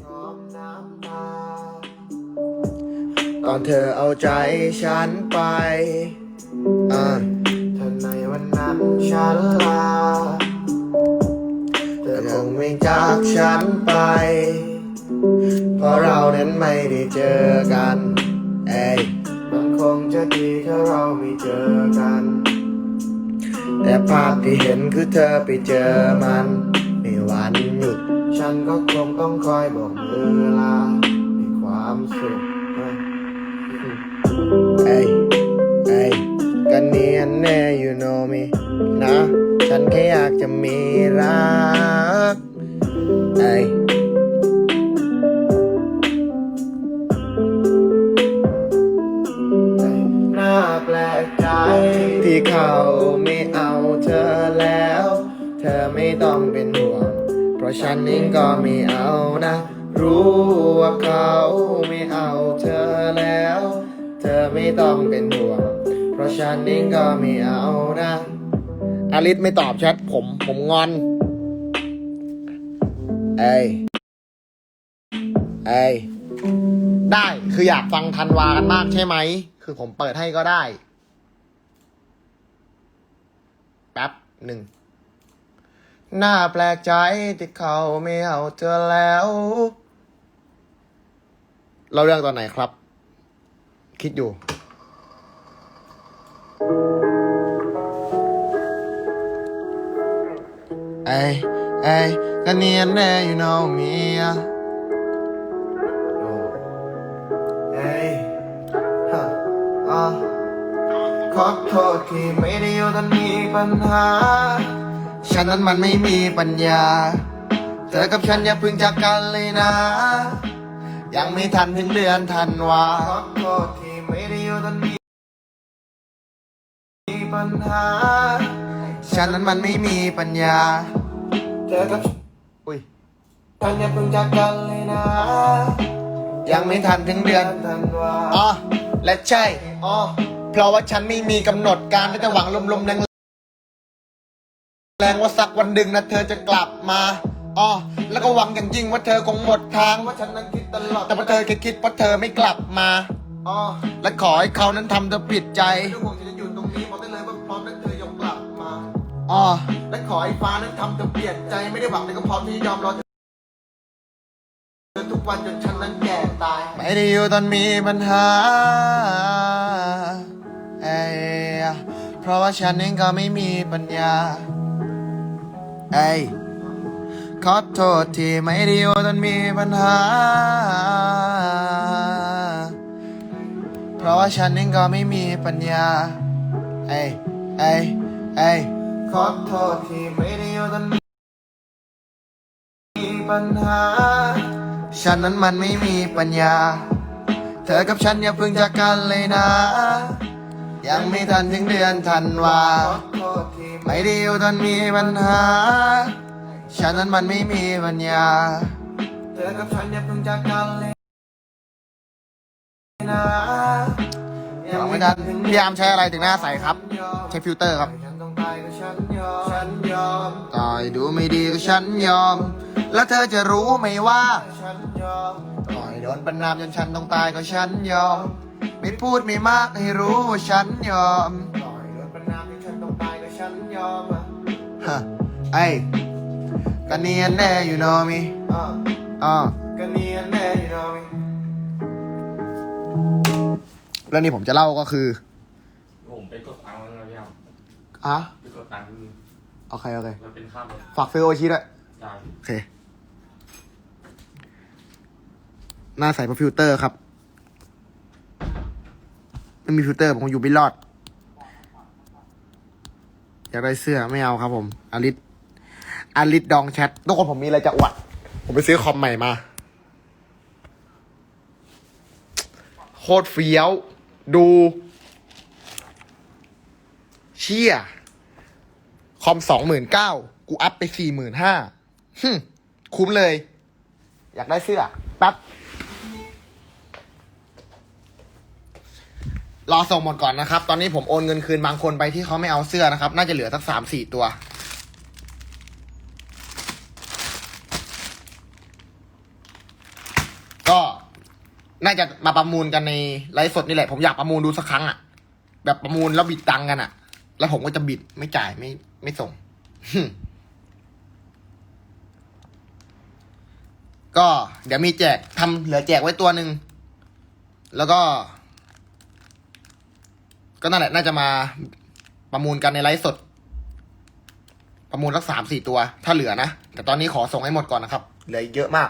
พร้อมน้ำตาตอนเธอเอาใจฉันไปอ่าเธอในวันนั้นฉันลา เธอคงไม่จากฉันไป เพราะเรานั้นไม่ได้เจอกัน เอ้ยมันคงจะดีถ้าเราไม่เจอกัน แต่ภาพที่เห็นคือเธอไปเจอมันในวันหยุด ฉันก็คงต้องคอยบอกมือลาในความสุขเอ้ยเอ้ยกันเนียนแน่ you know me นะ ฉันแค่อยากจะมีรักเอ้ยน่าแปลกใจ ที่เขาไม่เอาเธอแล้ว เธอไม่ต้องเป็นห่วงเพ ราะฉันเองก็ไม่เอานะ รู้ว่าเขาไม่เอาเธอแล้ว เธอไม่ต้องเป็นห่วง เพราะฉันเองก็ไม่เอานะอาริสไม่ตอบแชทผมผมงอน เอ้ยเอ้ยได้คืออยากฟังธันวากันมากใช่ไหม คือผมเปิดให้ก็ได้ แป๊บหนึ่ง น่าแปลกใจที่เขาไม่เอาเธอแล้ว เราเรื่องตอนไหนครับ คิดอยู่ ไอ้ไอ้กันเนียนแน่ you know me เอ้ยฮะอะขอโทษที่ไม่ได้อยู่ตอนมีปัญหา ฉันนั้นมันไม่มีปัญญา เธอกับฉันอย่าพึ่งจากกันเลยนะ ยังไม่ทันถึงเดือนธันวาขอโทษที่ไม่ได้อยู่ตอนนี้มีปัญหา ฉันนั้นมันไม่มีปัญญา เธอกับอุ้ยทันอย่าพิ่งจากกันเลยนะ ยังไม่ทันถึงเดือนธันวาอ๋อและใช่อ๋อเพราะว่าฉันไม่มีกำหนดการแต่หวังลมๆแรง แรงว่าสักวันหนึ่งนะเธอจะกลับมาอ๋อแล้วก็หวังอย่างยิ่งว่าเธอคงหมดทางว่าฉันนั้นคิดตลอดแต่ว่าเธอแค่คิดว่าเธอไม่กลับมาอ๋อและขอให้เขานั้นทำเธอผิดใจผมจะอยู่ตรงนี้บอกได้เลยว่าพร้อมนั้นเธอยอมกลับมาอ๋อและขอให้ฟ้านั้นทำเธอเปลี่ยนใจไม่ได้หวังแต่ก็พร้อมที่จะยอมรอเธอทุกวันจนฉันนั้นแก่ตายไม่ได้อยู่ตอนมีปัญหาเอ้ยเพราะว่าฉันเองก็ไม่มีปัญญา เอ้ยขอโทษที่ไม่ได้อยู่ตอนมีปัญหา เพราะว่าฉันเองก็ไม่มีปัญญา เอ้ยเอ้ยเอ้ยขอโทษที่ไม่ได้อยู่ตอนมีปัญหา ฉันนั้นมันไม่มีปัญญา เธอกับฉันอย่าเพิ่งจากกันเลยนะ ยังไม่ทันถึงเดือนธันวา ไม่ได้อยู่ตอนมีปัญหา ฉันนั้นมันไม่มีปัญญา เธอกับฉันอย่าเพิ่งจากกันเลยนะยังไม่ทันพยายามใช้อะไรถึงหน้าใสครับ ใช้ฟิลเตอร์ครับฉันต้องตายก็ฉันยอมฉันยอมตายดูไม่ดีก็ฉันยอม แล้วเธอจะรู้ไหมว่าฉันยอมต่อยโดนประนามจนฉันต้องตายก็ฉันยอม ไม่พูดไม่มากให้รู้ว่าฉันยอมต่อยโดนประนามจนฉันต้องตายก็ฉันยอมฮะไอ้กันเนียนแน่ you know me อ่าอ่ากันเนียนแน่ you know me เรื่องนี้ผมจะเล่าก็คือผมไปกดตังค์แล้วนะพี่ครับอะไปกดตังค์โอเคโอเคแล้วเป็นค่ารถฝากเฟลโอชีด้วยได้โอเคหน้าใสเพราะฟิลเตอร์ครับ ไม่มีฟิลเตอร์ผมอยู่ไม่รอด อยากได้เสื้อไม่เอาครับผมอาริสอาริสดองแชททุกคนผมมีอะไรจะอวด ผมไปซื้อคอมใหม่มา โคตรเฟี้ยว ดู เชี่ย คอมสองหมื่นเก้ากูอัพไปสี่หมื่นห้าคุ้มเลย อยากได้เสื้อแป๊บ รอส่งหมดก่อนนะครับ ตอนนี้ผมโอนเงินคืนบางคนไปที่เขาไม่เอาเสื้อนะครับ น่าจะเหลือสักสามสี่ตัวอน่าจะมาประมูลกันในไลฟ์สดนี่แหละ ผมอยากประมูลดูสักครั้งอะแบบประมูลแล้วบิดตังกันอะแล้วผมก็จะบิดไม่จ่ายไม่ไม่ส่ง ก็เดี๋ยวมีแจกทำเหลือแจกไว้ตัวหนึ่ง แล้วก็ ก็นั่นแหละ น่าจะมาประมูลกันในไลฟ์สด ประมูลสักสามสี่ตัว ถ้าเหลือนะ แต่ตอนนี้ขอส่งให้หมดก่อนนะครับ เหลือเยอะมาก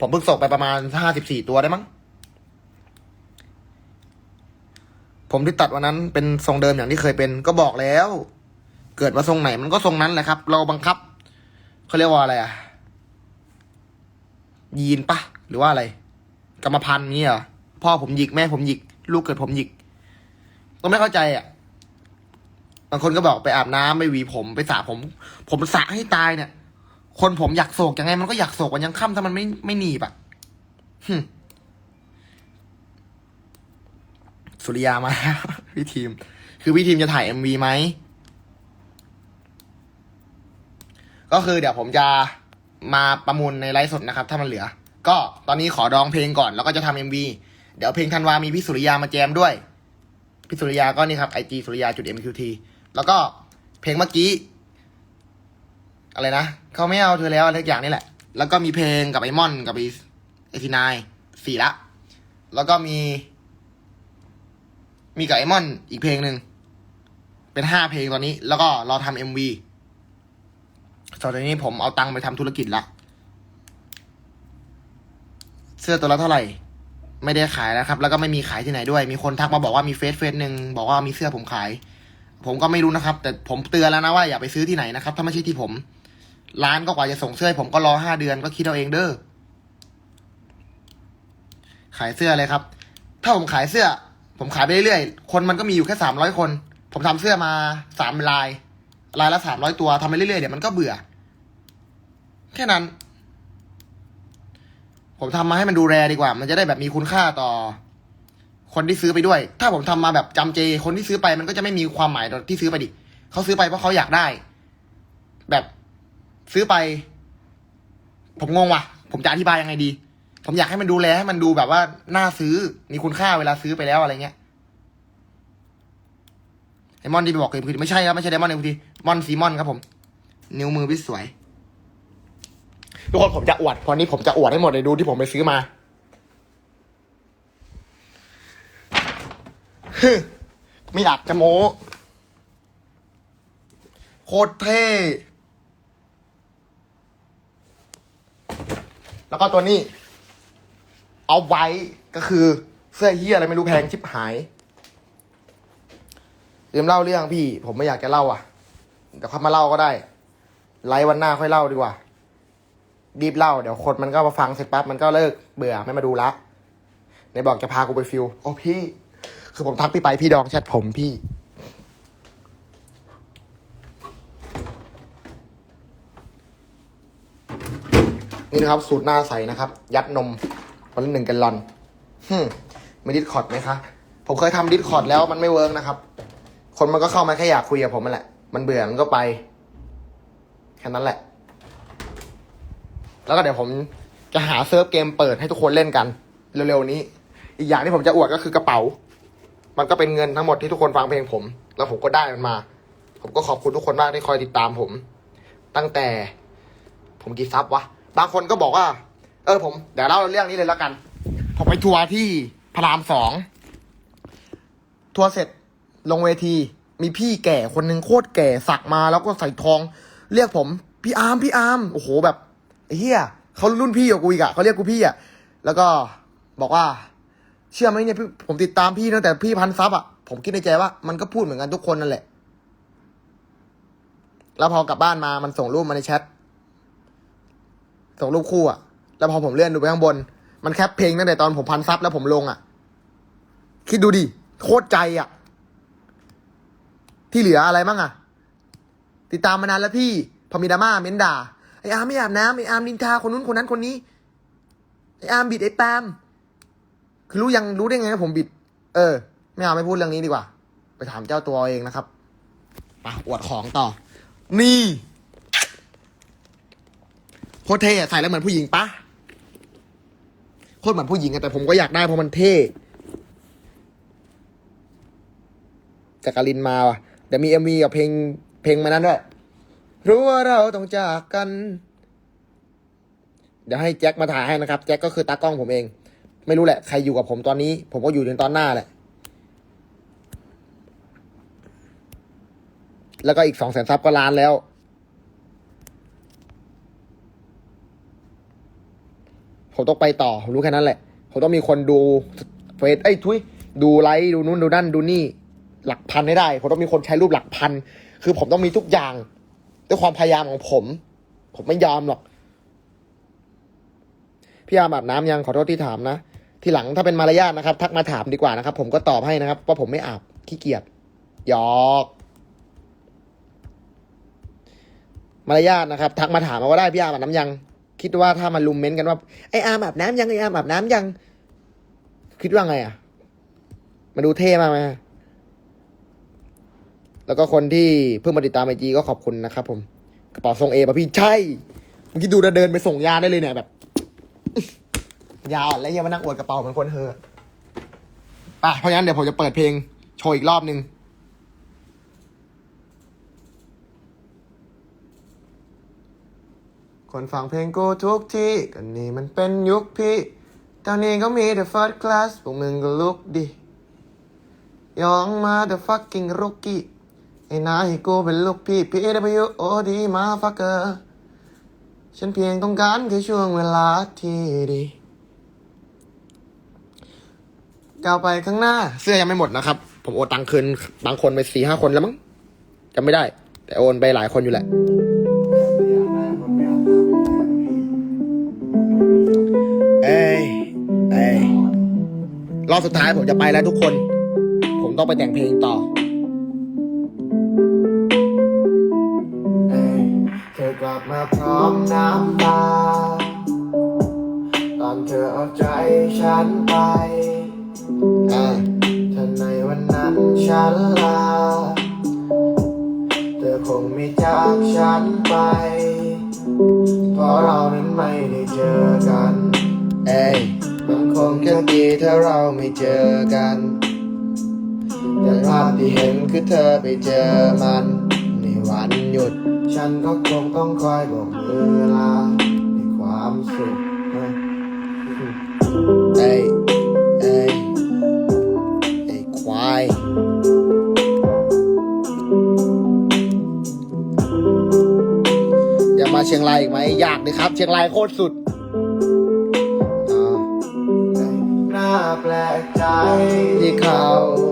ผมเพิ่งส่งไปประมาณห้าสิบสี่ตัวได้มั้ง ผมที่ตัดวันนั้นเป็นทรงเดิมอย่างที่เคยเป็น ก็บอกแล้ว เกิดมาทรงไหนมันก็ทรงนั้นแหละครับ เราบังคับเขาเรียกว่าอะไรอะยีนปะหรือว่าอะไร กรรมพันธุ์นี้เหรอพ่อผมหยิกแม่ผมหยิก ลูกเกิดผมหยิก ก็ไม่เข้าใจอะ บางคนก็บอกไปอาบน้ำไปหวีผมไปสระผม ผมสระให้ตายเนี่ย คนผมอยากโศกยังไง มันก็อยากโศกวันยังค่ำถ้ามันไม่ไม่หนีบอะสุริยามาแล้วพี่ทีม คือพี่ทีมจะถ่ายเอ็มวีไหม ก็คือเดี๋ยวผมจะมาประมูลในไลฟ์สดนะครับ ถ้ามันเหลือ ก็ตอนนี้ขอดองเพลงก่อนแล้วก็จะทำเอ็มวีเดี๋ยวเพลงธันวามีพี่สุริยามาแจมด้วย พี่สุริยาก็นี่ครับไอจีสุริยาจุด MQT แล้วก็เพลงเมื่อกี้ อะไรนะเขาไม่เอาเธอแล้วอะไรอย่างนี่แหละ แล้วก็มีเพลงกับไอมอนกับไอไอทีนายสี่ละ แล้วก็มี มีกับไอมอนอีกเพลงหนึ่ง เป็นห้าเพลงตอนนี้ แล้วก็รอทำเอ็มวีตอนนี้ผมเอาตังค์ไปทำธุรกิจละ เสื้อตัวละเท่าไหร่ ไม่ได้ขายแล้วครับ แล้วก็ไม่มีขายที่ไหนด้วย มีคนทักมาบอกว่ามีเฟซเฟซหนึ่งบอกว่ามีเสื้อผมขาย ผมก็ไม่รู้นะครับ แต่ผมเตือนแล้วนะว่าอย่าไปซื้อที่ไหนนะครับ ถ้าไม่ใช่ที่ผม ร้านก็กว่าจะส่งเสื้อผมก็รอห้าเดือนก็คิดเอาเองเด้อ ขายเสื้อเลยครับ ถ้าผมขายเสื้อ ผมขายไปเรื่อยๆ คนมันก็มีอยู่แค่สามร้อยคน ผมทำเสื้อมาสามลาย ลายละสามร้อยตัวทำไปเรื่อยๆเดี๋ยวมันก็เบื่อ แค่นั้น ผมทำมาให้มันดูแรดีกว่า มันจะได้แบบมีคุณค่าต่อ คนที่ซื้อไปด้วย ถ้าผมทำมาแบบจำเจ คนที่ซื้อไปมันก็จะไม่มีความหมายต่อที่ซื้อไปดิเขาซื้อไปเพราะเขาอยากได้ แบบซื้อไป ผมงงว่ะ ผมจะอธิบายยังไงดี ผมอยากให้มันดูแลให้มันดูแบบว่าน่าซื้อมีคุณค่าเวลาซื้อไปแล้วอะไรเงี้ยไอมอนที่ไปบอกเกมคือไม่ใช่ครับไม่ใช่ไดมอนเอ็มทีมอนซีมอนครับผม นิ้วมือพี่สวย ทุกคนผมจะอวดพอนี้ผมจะอวดให้หมดเลยดูที่ผมไปซื้อมาฮึไม่อยากจะโม้โคตรเท่แล้วก็ตัวนี้ เอาไว้ก็คือเสื้อเฮียอะไรไม่รู้แพงชิบหายลืมเล่าเรื่องพี่ ผมไม่อยากจะเล่าอะเดี๋ยวเขามาเล่าก็ได้ ไลฟ์วันหน้าค่อยเล่าดีกว่า รีบเล่าเดี๋ยวคนมันก็มาฟังเสร็จปั๊บมันก็เลิกเบื่อไม่มาดูละในบอกจะพากูไปฟิลโอ้พี่ คือผมทักพี่ไปพี่ดองแชทผมพี่ นี่นะครับ สูตรหน้าใสนะครับ ยัดนมวันละหนึ่งแกลลอนฮึมมีดิสคอร์ดไหมคะ ผมเคยทำดิสคอร์ดแล้วมันไม่เวิร์กนะครับ คนมันก็เข้ามาแค่อยากคุยกับผมนั่นแหละ มันเบื่อมันก็ไป แค่นั้นแหละ แล้วก็เดี๋ยวผมจะหาเซิร์ฟเกมเปิดให้ทุกคนเล่นกัน เร็วๆนี้ อีกอย่างที่ผมจะอวดก็คือกระเป๋า มันก็เป็นเงินทั้งหมดที่ทุกคนฟังเพลงผม แล้วผมก็ได้มันมา ผมก็ขอบคุณทุกคนมากที่คอยติดตามผม ตั้งแต่ ผมกี่ซับวะ บางคนก็บอกว่า เออผมเดี๋ยวเล่าเรื่องนี้เลยแล้วกัน ผมไปทัวร์ที่พระรามสอง ทัวร์เสร็จลงเวที มีพี่แก่คนหนึ่งโคตรแก่สักมาแล้วก็ใส่ทอง เรียกผม พี่อาร์มพี่อาร์มโอ้โหแบบ ไอ้เหี้ยเขารุ่นพี่กว่ากูอีกอะเขาเรียกกูพี่อะแล้วก็บอกว่า เชื่อไหมเนี่ยพี่ผมติดตามพี่ตั้งแต่พี่พันซับอะผมคิดในใจว่ามันก็พูดเหมือนกันทุกคนนั่นแหละ แล้วพอกลับบ้านมามันส่งรูปมาในแชทส่งรูปคู่อะแล้วพอผมเลื่อนดูไปข้างบน มันแคปเพลงตั้งแต่ตอนผมพันซับแล้วผมลงอะคิดดูดิโคตรใจอะที่เหลืออะไรบ้างอะติดตามมานานแล้วพี่พอมีดราม่าเม้นด่า ไออาร์มไม่อาบน้ำไออาร์มนินทาคนนู้นคนนั้นคนนี้ไออาร์มบิดไอแปมคือรู้ยังรู้ได้ไงว่าผมบิด เออ ไม่เอาไม่พูดเรื่องนี้ดีกว่า ไปถามเจ้าตัวเองนะครับไปอวดของต่อ นี่โคตรเท่ใส่แล้วเหมือนผู้หญิงปะโคพูดเหมือนผู้หญิงอะแต่ผมก็อยากได้เพราะมันเท่จากกาลินมาว่ะเดี๋ยวมีเอ็มวีกับเพลงเพลงมานั้นด้วย รู้ว่าเราต้องจากกัน เดี๋ยวให้แจ็คมาถ่ายให้นะครับ แจ็คก็คือตากล้องผมเอง ไม่รู้แหละใครอยู่กับผมตอนนี้ ผมก็อยู่ในตอนหน้าแหละ แล้วก็อีกสองแสนซับก็ล้านแล้ว ผมต้องไปต่อผมรู้แค่นั้นแหละ ผมต้องมีคนดูเฟซไอ้ยทุยดูไลค์ดูนู่นดูนั่นดูนี่ หลักพันให้ได้ ผมต้องมีคนใช้รูปหลักพัน คือผมต้องมีทุกอย่าง ด้วยความพยายามของผม ผมไม่ยอมหรอก พี่อาร์มอาบน้ำยังขอโทษที่ถามนะ ทีหลังถ้าเป็นมารยาทนะครับ ทักมาถามดีกว่านะครับ ผมก็ตอบให้นะครับว่าผมไม่อาบขี้เกียจหยอกมารยาทนะครับ ทักมาถามมาว่าได้พี่อาร์มอาบน้ำยัง คิดว่าถ้ามาลุมเม้นกันว่าไออาร์มอาบน้ำยังไออาร์มอาบน้ำยัง คิดว่าไงอะ มาดูเท่มากไหม แล้วก็คนที่เพิ่งมาติดตามไอจีก็ขอบคุณนะครับผม กระเป๋าทรงเอป่ะพี่ใช่เมื่อกี้ดูเดินไปส่งยาได้เลยเนี่ยแบบ ยาวแล้วยังมานั่งอวดกระเป๋าเหมือนคนเฮอป่ะเพราะงั้นเดี๋ยวผมจะเปิดเพลงโชว์อีกรอบนึงคนฟังเพลงกูทุกที่กันนี่มันเป็นยุคพี่ ตอนนี้ก็มีแต่ first class พวกมึงก็ลุกดิยองมา the fucking rookie ไอ้นายกูเป็นลูกพี่ PW OD มาฟักเกอร์ฉันเพียงต้องการแค่ช่วงเวลาที่ดีก้าวไปข้างหน้า เสื้อยังไม่หมดนะครับ ผมโอนตังค์คืนบางคนไปสี่ห้าคนแล้วมั้งจำไม่ได้ แต่โอนไปหลายคนอยู่แหละ เอ้ยเอ้ยรอบสุดท้ายผมจะไปแล้วทุกคน ผมต้องไปแต่งเพลงต่อ เธอกลับมาพร้อมน้ำตา ตอนเธอเอาใจฉันไปอ่าถ้าในวันนั้นฉันลา เธอคงไม่จากฉันไป เพราะเรานั้นไม่ได้เจอกัน เอ้ยมันคงแค่ดีถ้าเราไม่เจอกันแต่ภาพที่เห็นคือเธอไปเจอมัน ในวันหยุด ฉันก็คงต้องคอยบอกมือลาในความสุขเอ้ยเอ้ยไอ้ควายอยากมาเชียงรายอีกไหมอยากเลยครับ เชียงรายโคตรสุดอ่าน่าแปลกใจที่เขา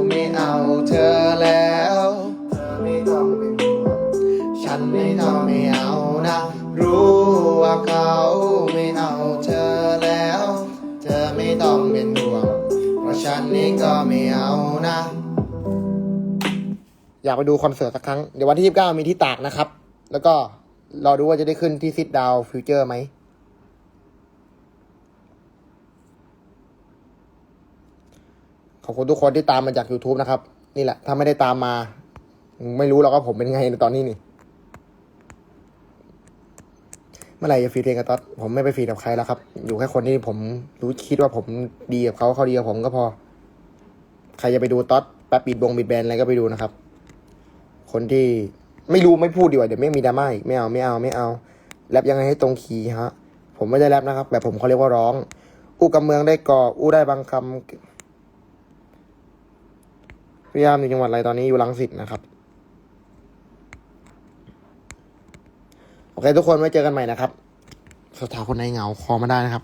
ไม่เอาเธอแล้ว เขาไม่เอาเธอแล้ว เธอไม่ต้องเป็นห่วง เพราะฉันนี่ก็ไม่เอานะ อยากไปดูคอนเสิร์ตสักครั้ง เดี๋ยววันที่ 29 มีที่ตากนะครับ แล้วก็รอดูว่าจะได้ขึ้นที่ซิดดาวฟิวเจอร์ไหมขอบคุณทุกคนที่ตามมาจาก YouTube นะครับ นี่แหละ ถ้าไม่ได้ตามมา ไม่รู้หรอกว่าผมเป็นไงในตอนนี้นี่ เมื่อไหร่จะฟีดเพลงกับต๊อดผมไม่ไปฟีดกับใครแล้วครับ อยู่แค่คนที่ผมรู้คิดว่าผมดีกับเขาเขาดีกับผมก็พอ ใครจะไปดูต๊อดแป๊บปิดบงบิดแบนอะไรก็ไปดูนะครับ คนที่ไม่รู้ไม่พูดดีกว่าเดี๋ยวไม่มีดราม่าอีกไม่เอาไม่เอาไม่เอาแรปยังไงให้ตรงคีย์ฮะ ผมไม่ได้แรปนะครับ แบบผมเขาเรียกว่าร้อง อู้กับเมืองได้ก่ออู้ได้บางคำพยายามอยู่จังหวัดอะไรตอนนี้อยู่ลังสิตนะครับ โอเคทุกคนไว้เจอกันใหม่นะครับสถาคนในเหงาคอมาได้นะครับ